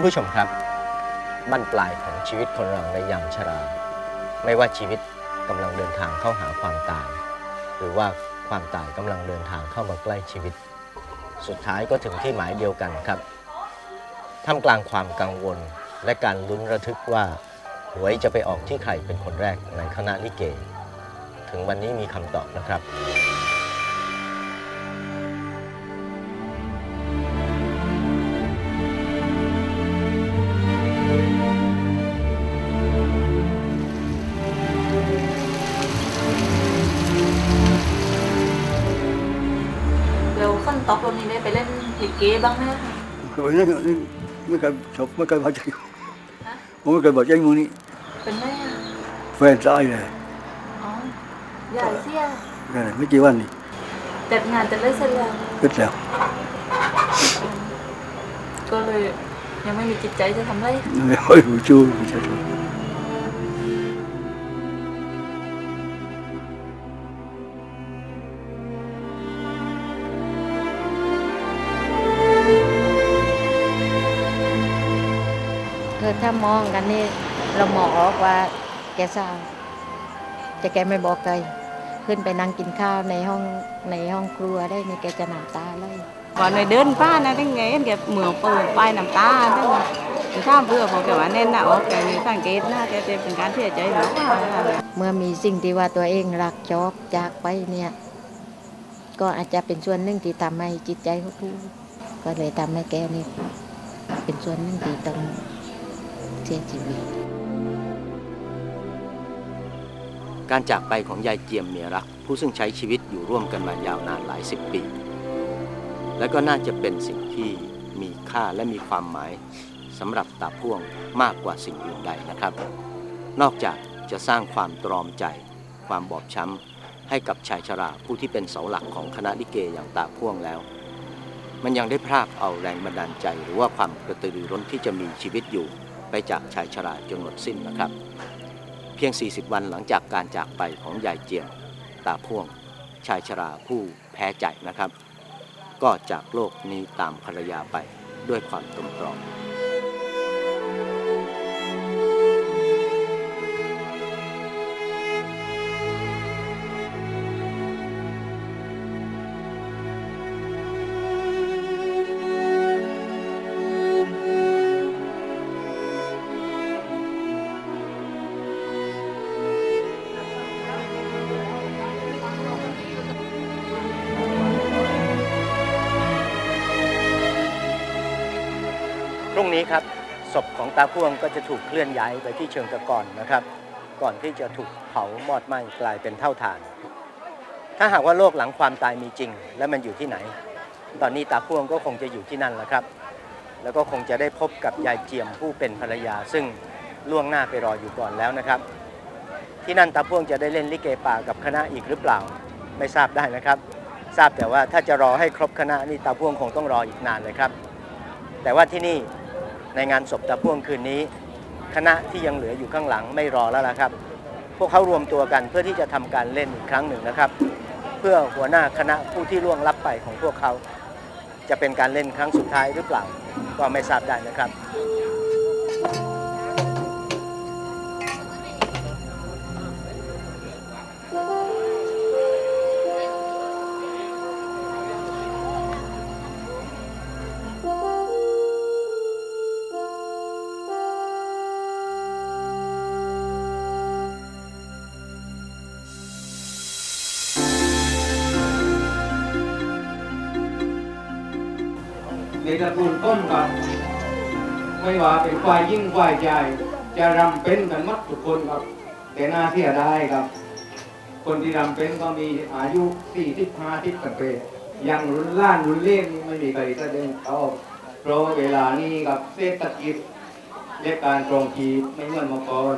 านผู้ชมครับ บั้นปลายของชีวิตคนเราในยามชรา ไม่ว่าชีวิตกำลังเดินทางเข้าหาความตาย หรือว่าความตายกำลังเดินทางเข้ามาใกล้ชีวิต สุดท้ายก็ถึงที่หมายเดียวกันครับท่ามกลางความกังวลและการลุ้นระทึกว่าหวยจะไปออกที่ใครเป็นคนแรกในคณะลิเก ถึงวันนี้มีคำตอบนะครับ แล้วขั้นตอกลงนี้ได้ไปเล่นลิเกบ้างไหมคะคือวันนี้ไม่เคยชอบไม่เคยพอใจผมไม่เคยบอกใจงูนี้เป็นแม่แฟนตายเลยอ๋อใหญ่เสียนั่นไม่กี่วันนี่จัดงานจะเล่นเสร็จแล้วก็แล้วก็เลยยังไม่มีจิตใจจะทำไรไม่ค่อยรู้จู้ไม่ใช่ ถ้ามองกันนี่เรามองออกว่าแกเศร้าแต่แกไม่บอกใครขึ้นไปนั่งกินข้าวในห้องในห้องครัวได้นี่แกจะหนำตาเลยก่อนในเดินป้านะทั้งไงแกเหมือนปูป้ายน้ำตาทั้งข้ามเพื่อผมแกว่าแน่นหนะออกแกมีสังเกตนะแกจะเป็นการเสียใจมากเมื่อมีสิ่งที่ว่าตัวเองรักชอบจากไปเนี่ย ก็อาจจะเป็นส่วนหนึ่งที่ทำให้จิตใจเขาทุกข์ก็เลยทำให้แกนี่เป็นส่วนหนึ่งที่ต้อง เสียชีวิต การจากไปของยายเจียมเมียรัก ผู้ซึ่งใช้ชีวิตอยู่ร่วมกันมายาวนานหลายสิบปี และก็น่าจะเป็นสิ่งที่มีค่าและมีความหมายสำหรับตาพ่วงมากกว่าสิ่งอื่นใดนะครับ นอกจากจะสร้างความตรอมใจ ความบอบช้ำให้กับชายชราผู้ที่เป็นเสาหลักของคณะลิเกอย่างตาพ่วงแล้ว มันยังได้พรากเอาแรงบันดาลใจ หรือว่าความกระตือรือร้นที่จะมีชีวิตอยู่ ไปจากชายชราจนหมดสิ้นนะครับ เพียง 40 วันหลังจากการจากไปของยายเจียมตาพ่วง ชายชราผู้แพ้ใจนะครับ ก็จากโลกนี้ตามภรรยาไปด้วยความตรมตรอง รุ่งนี้ครับศพของตาพ่วงก็จะถูกเคลื่อนย้ายไปที่เชิงตะกอนนะครับ ก่อนที่จะถูกเผามอดไหม้กลายเป็นเท่าฐาน ถ้าหากว่าโลกหลังความตายมีจริง และมันอยู่ที่ไหน ตอนนี้ตาพ่วงก็คงจะอยู่ที่นั่นแหละครับ แล้วก็คงจะได้พบกับยายเจียมผู้เป็นภรรยา ซึ่งล่วงหน้าไปรออยู่ก่อนแล้วนะครับ ที่นั่นตาพ่วงจะได้เล่นลิเกป่ากับคณะอีกหรือเปล่า ไม่ทราบได้นะครับ ทราบแต่ว่าถ้าจะรอให้ครบคณะนี่ตาพ่วงคงต้องรออีกนานเลยครับ แต่ว่าที่นี่ ในงานศพตาพ่วงคืนนี้ คณะที่ยังเหลืออยู่ข้างหลังไม่รอแล้วละครับ พวกเขารวมตัวกันเพื่อที่จะทำการเล่นอีกครั้งหนึ่งนะครับ เพื่อหัวหน้าคณะผู้ที่ล่วงลับไปของพวกเขา จะเป็นการเล่นครั้งสุดท้ายหรือเปล่าก็ไม่ทราบได้นะครับ ตระกูลต้นกับไม่ว่าเป็นฝ่ายยิ่งฝ่ายใหญ่ จะรำเป็นกันหมดทุกคนครับ แต่น่าเสียดายครับ คนที่รำเป็นก็มีอายุสี่สิบห้าสิบกันไปยังรุ่นล้านรุ่นเล่นไม่มีใครแสดงออกเพราะเวลานี้กับเศรษฐกิจและการครองชีพไม่เหมือนเมื่อก่อน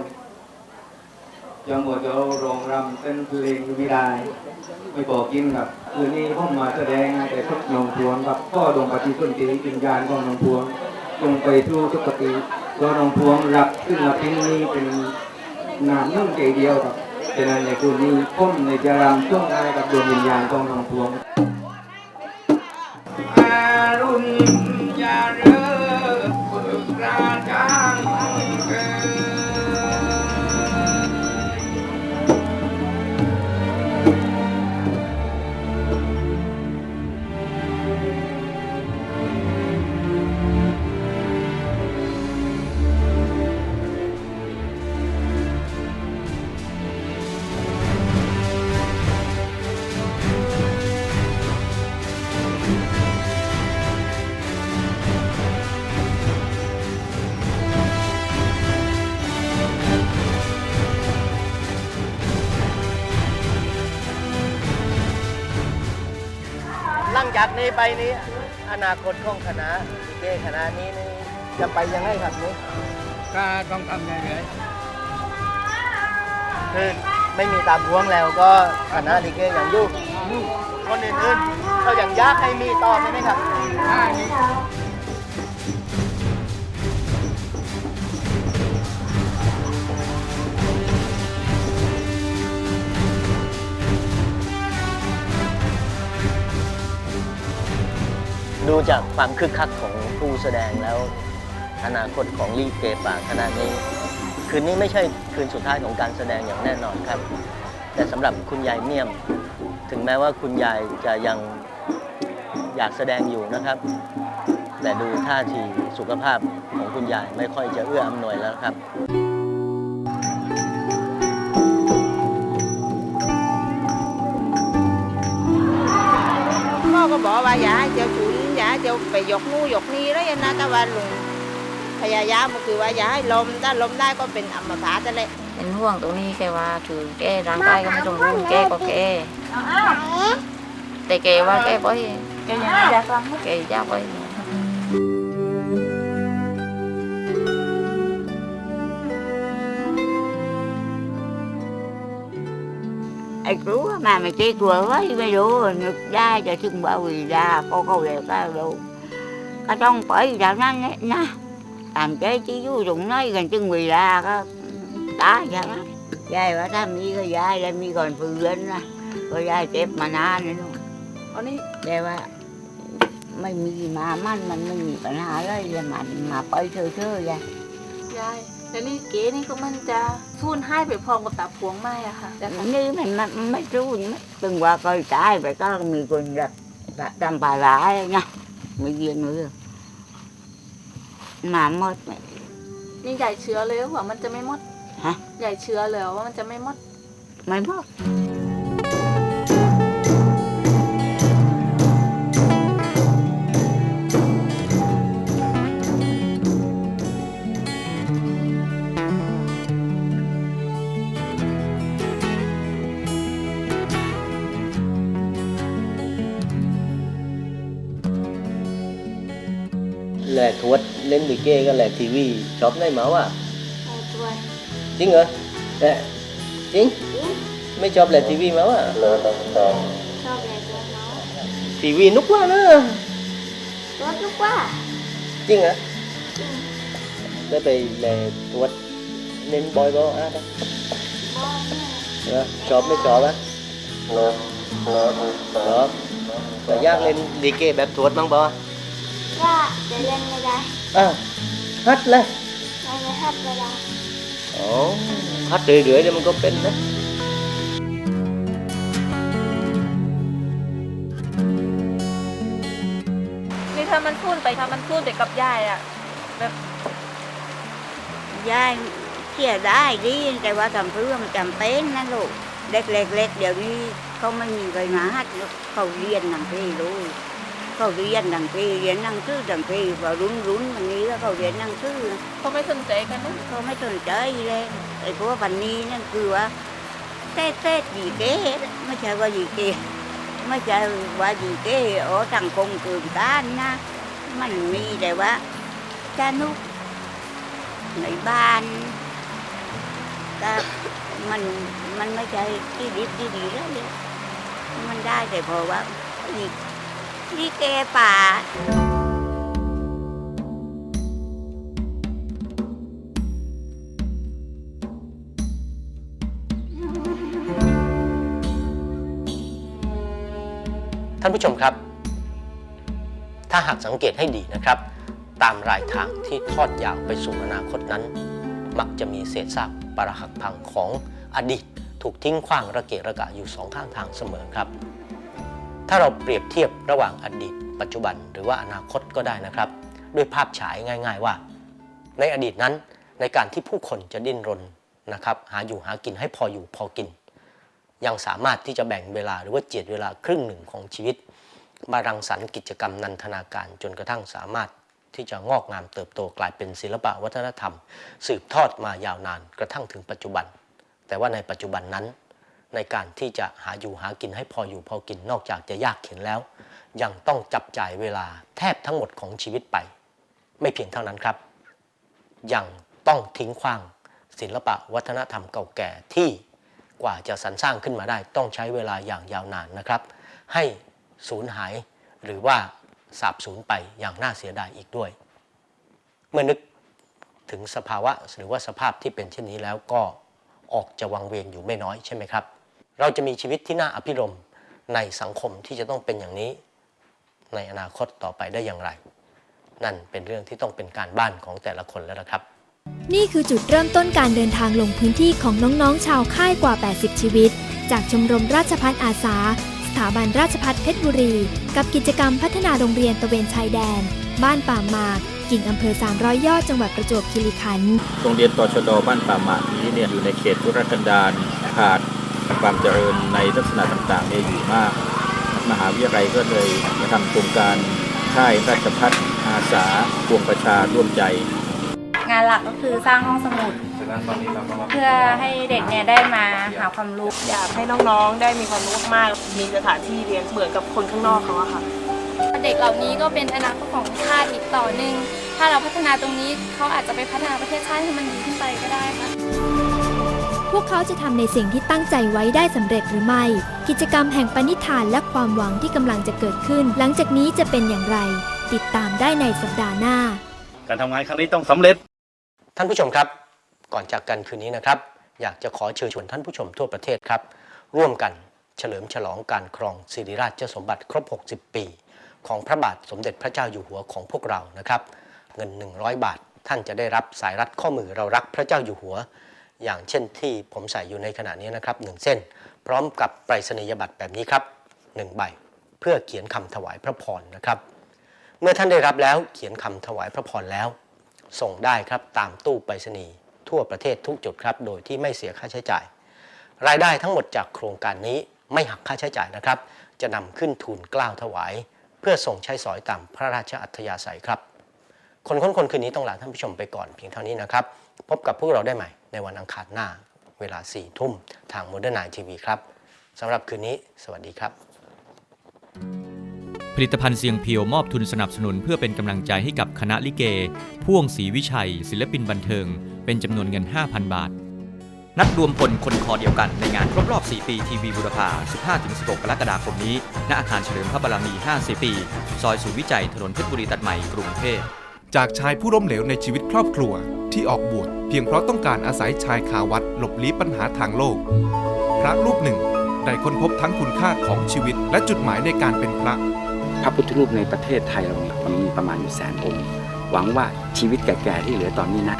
ยังหมดจะโรงรำเป็นเพลงไม่ได้ ไม่บอกกินครับ คืนนี้ผมมาแสดงแต่ทุกนองพวงครับพ่อดวงปฏิสุนติวิญญาณของนองพวงลงไปทูทุกปฏิก็นองพวงรับขึ้นรับพินนี้เป็นนามนุ่งใจเดียวครับฉะนั้นในคืนนี้ผมในจะรำช่วงได้กับดวงวิญญาณของนองพวง จากนี้ไปนี้ อนาคตของคณะลิเกคณะนี้นี่จะไปยังไงครับนี้ก็ต้องทำเรื่อยคือไม่มีตามพวงแล้วก็คณะลิเกอย่างอยุ่คนอื่นๆเขาอย่างยากให้มีต่อใช่ไหมครับ ๆถ้านี้ ดูจากความคึกคักของผู้แสดงแล้ว อนาคตของลีเกป่าคณะนี้ คืนนี้ไม่ใช่คืนสุดท้ายของการแสดงอย่างแน่นอนครับ แต่สำหรับคุณยายเมี่ยม ถึงแม้ว่าคุณยายจะยังอยากแสดงอยู่นะครับ แต่ดูท่าทีสุขภาพของคุณยายไม่ค่อยจะเอื้ออำนวยแล้วครับพ่อก็บอกว่าอย่าให้เจ้าฉุ นอย่าให้เจ้าไปยกนู่ยกนี่แล้วนะแต่ว่าลุงพยายามก็คือว่าอย่าให้ลมถ้าลมได้ก็เป็นอัมพาตนั่นแหละเป็นห่วงตรงนี้แค่ว่าถือแกร่างกายก็ไม่สมบูรณ์แกก็แกแต่แกว่าแกบ่อยแกยังไม่อยากฟังแกยากบ่อย itu mà mày chơi chùa với đi bây giờ ngực da cho chừng bao quỳ ra có câu đẹp ra đâu cái trong bởi ra nó nha làm chế chỉ vui dụng nói gần chừng quỳ ra có tá ra đó. Dài quá ta mi cái dài ra mi còn phừ lên ra rồi dài chép mà na nữa luôn. Con đi. Đẹp à mày mi mà man mình mình mà na đó là mà mà phải chơi chơi ra dài แล้วนี่เก๋นี่ก็มันจะสูญให้ไปพร้อมกับตาพวงไหมอะค่ะแต่ như mình mà mấy chú mấy từng qua coi trái phải có mì quỳnh rạch và đâm bà lại nha mì viên nữa mà mất นี่ใหญ่เชื้อเลยว่ามันจะไม่หมดฮะใหญ่เชื้อเลยว่ามันจะไม่หมด mày mất แหล เล่นลิเกก็แหลกทีวีชอบได้มาว่ะด้วยจริงเหรอแต่จริงไม่ชอบแหลกทีวีมาว่ะชอบเลยตัวเนาะทีวีนุกว่านะตัวทุกว่าจริงเหรอได้ไปแหลกทวดเล่นบอยบอลอะเหรอชอบไม่ชอบอะเหรอเหรอแต่อยากเล่นลิเกแบบทวดบ้างบอว่าจะเล่นไม่ได้ อ้าวฮัดเลยไม่ไม่ทับเวลาอ๋อฮัดเรื่อยๆเดี๋ยวมันก็เป็นนะนี่ถ้ามันสูญไปถ้ามันสูญไปกับยายอะแบบ dai chia đai đi tại qua tầm thứ mà tầm tên nó lộ lệch lệch lệch điều đi không có nhìn cái má hát được khẩu riêng đằng kia rồi khẩu riêng đằng kia riêng năng thứ đằng kia và rún rún mình nghĩ là khẩu riêng năng thứ เขา เขาเรียนดังปีเรียนนั่งซื้อดังปีว่ารุนรุนวันนี้แล้วเขาเรียนนั่งซื้อเขาไม่สนใจกันนะเขาไม่สนใจเลยไอ้พวกวันนี้นั่นคือว่าเท้เท้ดีเก้ไม่ใช่ว่าดีเก้ไม่ใช่ว่าดีเก้อ้ต่างคงเกินกันนะ มันมีแต่ว่าจานุกในบ้านก็มันมันไม่ใช่ที่ดีที่ดีแล้วมันได้แต่พอว่าอี ดีเกป่า ท่านผู้ชมครับ ถ้าหากสังเกตให้ดีนะครับ ตามรายทางที่ทอดยาวไปสู่อนาคตนั้น มักจะมีเศษซากปรหักพังของอดีต ถูกทิ้งขว้างระเกะระกะอยู่สองข้างทางเสมอครับ ถ้าเราเปรียบเทียบระหว่างอดีต ปัจจุบันหรือว่าอนาคตก็ได้นะครับ ด้วยภาพฉายง่าย ๆ ว่า ในอดีตนั้นในการที่ผู้คนจะดิ้นรนนะครับหาอยู่หากินให้พออยู่พอกิน ยังสามารถที่จะแบ่งเวลาหรือว่าเจียดเวลาครึ่งหนึ่งของชีวิต มารังสรรค์กิจกรรมนันทนาการจนกระทั่งสามารถที่จะงอกงามเติบโตกลายเป็นศิลปะวัฒนธรรม สืบทอดมายาวนานกระทั่งถึงปัจจุบัน แต่ว่าในปัจจุบันนั้น ในการที่จะหาอยู่หากินให้พออยู่พอกินนอกจากจะยากเข็นแล้ว ยังต้องจับจ่ายเวลาแทบทั้งหมดของชีวิตไป ไม่เพียงเท่านั้นครับ ยังต้องทิ้งขว้าง ศิลปะวัฒนธรรมเก่าแก่ที่กว่าจะสรรสร้างขึ้นมาได้ ต้องใช้เวลาอย่างยาวนานนะครับ ให้สูญหายหรือว่าสาบสูญไปอย่างน่าเสียดายอีกด้วย เมื่อนึกถึงสภาวะหรือว่าสภาพที่เป็นเช่นนี้แล้วก็ออกจะวังเวงอยู่ไม่น้อยใช่ไหมครับ เราจะมีชีวิตที่น่าอภิรมย์ในสังคมที่จะต้องเป็นอย่างนี้ ในอนาคตต่อไปได้อย่างไร นั่นเป็นเรื่องที่ต้องเป็นการบ้านของแต่ละคนแล้วนะครับ นี่คือจุดเริ่มต้นการเดินทางลงพื้นที่ของน้องๆ ชาวค่ายกว่า 80 ชีวิต จากชมรมราชพัฒอาสา สถาบันราชพัฒเพชรบุรี กับกิจกรรมพัฒนาโรงเรียนตะเวนชายแดน บ้านป่าหมากกิ่งอำเภอ 300 ยอด จังหวัดประจวบคีรีขันธ์ โรงเรียนตชดบ้านป่าหมากนี้เนี่ยอยู่ในเขตธุรกันดารขาด ความเจริญในลักษณะต่างๆเนี่ยอยู่มาก มหาวิทยาลัยก็เลยมาทำโครงการค่ายราชพัฒอาสาพวงประชาร่วมใจ งานหลักก็คือสร้างห้องสมุด เพื่อให้เด็กเนี่ยได้มาหาความรู้ อยากให้น้องๆ ได้มีความรู้มากๆมีสถานที่เรียนเหมือนกับคนข้างนอกเขาอะค่ะ เด็กเหล่านี้ก็เป็นอนาคตของชาติอีกต่อหนึ่ง ถ้าเราพัฒนาตรงนี้เขาอาจจะไปพัฒนาประเทศชาติให้มันดีขึ้นไปก็ได้ค่ะ พวกเขาจะทำในสิ่งที่ตั้งใจไว้ได้สำเร็จหรือไม่ กิจกรรมแห่งปณิธานและความหวังที่กำลังจะเกิดขึ้น หลังจากนี้จะเป็นอย่างไร ติดตามได้ในสัปดาห์หน้า การทำงานครั้งนี้ต้องสำเร็จ ท่านผู้ชมครับ ก่อนจากกันคืนนี้นะครับ อยากจะขอเชิญชวนท่านผู้ชมทั่วประเทศครับ ร่วมกันเฉลิมฉลองการครองสิริราชสมบัติครบ 60 ปี ของพระบาทสมเด็จพระเจ้าอยู่หัวของพวกเรานะครับ เงิน 100 บาท ท่านจะได้รับสายรัดข้อมือเรารักพระเจ้าอยู่หัว อย่างเช่นที่ผมใส่อยู่ในขณะนี้นะครับหนึ่งเส้น พร้อมกับไปรษณียบัตรแบบนี้ครับหนึ่งใบเพื่อเขียนคำถวายพระพรนะครับ เมื่อท่านได้รับแล้วเขียนคำถวายพระพรแล้ว ส่งได้ครับตามตู้ไปรษณีย์ทั่วประเทศทุกจุดครับ โดยที่ไม่เสียค่าใช้จ่าย รายได้ทั้งหมดจากโครงการนี้ไม่หักค่าใช้จ่ายนะครับ จะนำขึ้นทุนกล้าวถวาย เพื่อส่งใช้สอยตามพระราชอัธยาศัยครับ คนค้นคนคืนนี้ต้องลาท่านผู้ชมไปก่อนเพียงเท่านี้นะครับ พบกับพวกเราได้ใหม่ ในวันอังคารหน้าเวลา 4 ทุ่มทางโมเดิร์นไนทีวีครับสำหรับคืนนี้ สวัสดีครับ ผลิตภัณฑ์เสียงเพียวมอบทุนสนับสนุน เพื่อเป็นกำลังใจให้กับคณะลิเก พ่วงศรีวิชัย ศิลปินบันเทิง เป็นจำนวนเงิน 5,000 บาท นัดรวมพลคนคอเดียวกันในงานครบรอบ 4 ปีทีวีบุรพา 15-16 กรกฎาคมนี้ ณ อาคารเฉลิมพระบารมี 50 ปี ซอยศูนย์วิจัยถนนเพชรบุรีตัดใหม่ กรุงเทพ จากชายผู้ล้มเหลวในชีวิตครอบครัว ที่ออกบวชเพียงเพราะต้องการอาศัยชายคาวัดหลบลี้ปัญหาทางโลก พระรูปหนึ่งได้ค้นพบทั้งคุณค่าของชีวิตและจุดหมายในการเป็นพระ พระพุทธรูปในประเทศไทยเราเนี่ยมันมีประมาณอยู่แสนองค์ หวังว่าชีวิตแก่ๆที่เหลือตอนนี้นะ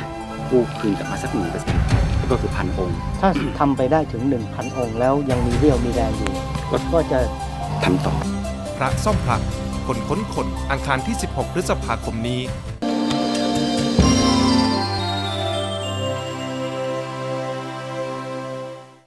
กู้คืนกลับมาสักหนึ่งเปอร์เซ็นต์ก็คือพันองค์ ถ้าทำไปได้ถึง1,000องค์แล้วยังมีเรี่ยวมีแรงอยู่ก็จะทำต่อ พระซ่อมพระคนค้นคนอังคารที่ 16 พฤษภาคมนี้